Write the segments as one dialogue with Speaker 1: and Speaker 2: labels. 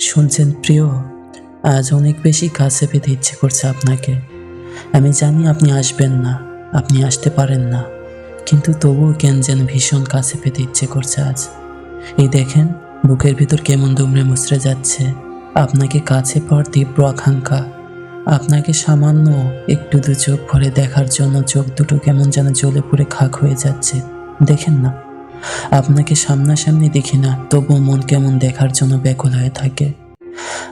Speaker 1: শুনছেন প্রিয়, আজ অনেক বেশি কাছে পেতে ইচ্ছে করছে আপনাকে। আমি জানি আপনি আসবেন না, আপনি আসতে পারেন না, কিন্তু তবুও কেন যেন ভীষণ কাছে পেতে ইচ্ছে করছে আজ। এই দেখেন, বুকের ভিতর কেমন দুমড়ে মুচড়ে যাচ্ছে। আপনাকে কাছে পাওয়ার তীব্র আকাঙ্ক্ষা, আপনাকে সামান্য একটু দু চোখ ভরে দেখার জন্য চোখ দুটো কেমন যেন জ্বলে পুড়ে খাক হয়ে যাচ্ছে। দেখেন না। আপনাকে সামনাসামনি দেখি না, তবুও মন কেমন দেখার জন্য ব্যাকুল হয়ে থাকে।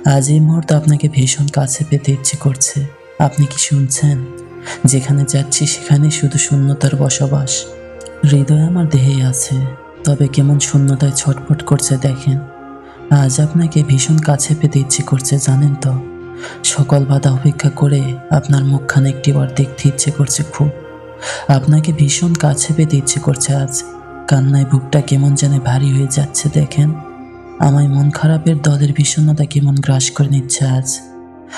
Speaker 1: আজ এই মুহূর্তে আপনাকে ভীষণ কাছে পেতে ইচ্ছে করছে। আপনি কি শুনছেন? যেখানে যাচ্ছি সেখানে শুধু শূন্যতার বসবাস। হৃদয় আমার দেহেই আছে, তবে কেমন শূন্যতায় ছটফট করছে দেখেন। আজ আপনাকে ভীষণ কাছে পেতে ইচ্ছে করছে, জানেন তো। সকল বাধা অপেক্ষা করে আপনার মুখখানে একটিবার দেখতে ইচ্ছে করছে খুব। আপনাকে ভীষণ কাছে পেতে ইচ্ছে করছে আজ। কান্নায় বুকটা কেমন যেন ভারী হয়ে যাচ্ছে দেখেন। আমায় মন খারাপের দলের বিষণ্ণতা কেমন গ্রাস করে নিচ্ছে আজ।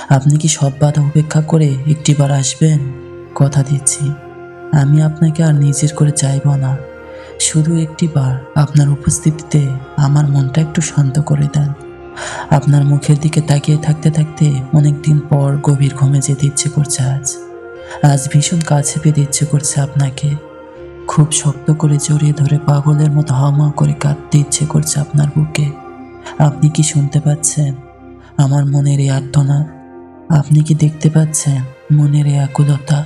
Speaker 1: আপনি কি সব বাধা উপেক্ষা করে একটিবার আসবেন? কথা দিচ্ছি। আমি আপনাকে আর নিজের করে চাইব না। শুধু একটিবার আপনার উপস্থিতিতে আমার মনটা একটু শান্ত করে দেন। আপনার মুখের দিকে তাকিয়ে থাকতে থাকতে অনেক দিন পর গভীর ঘুমে যেতে ইচ্ছে করছে আজ। আজ ভীষণ কাছে পেতে ইচ্ছে করছে আপনাকে। খুব শক্ত করে জড়িয়ে ধরে পাগলের মতো হাওয়া করে কাঁদতে ইচ্ছে করছে আপনার বুকে। আপনি কি শুনতে পাচ্ছেন? আমার মনের এই আর্তনাদ। আপনি কি দেখতে পাচ্ছেন? মনের এই আকুলতা।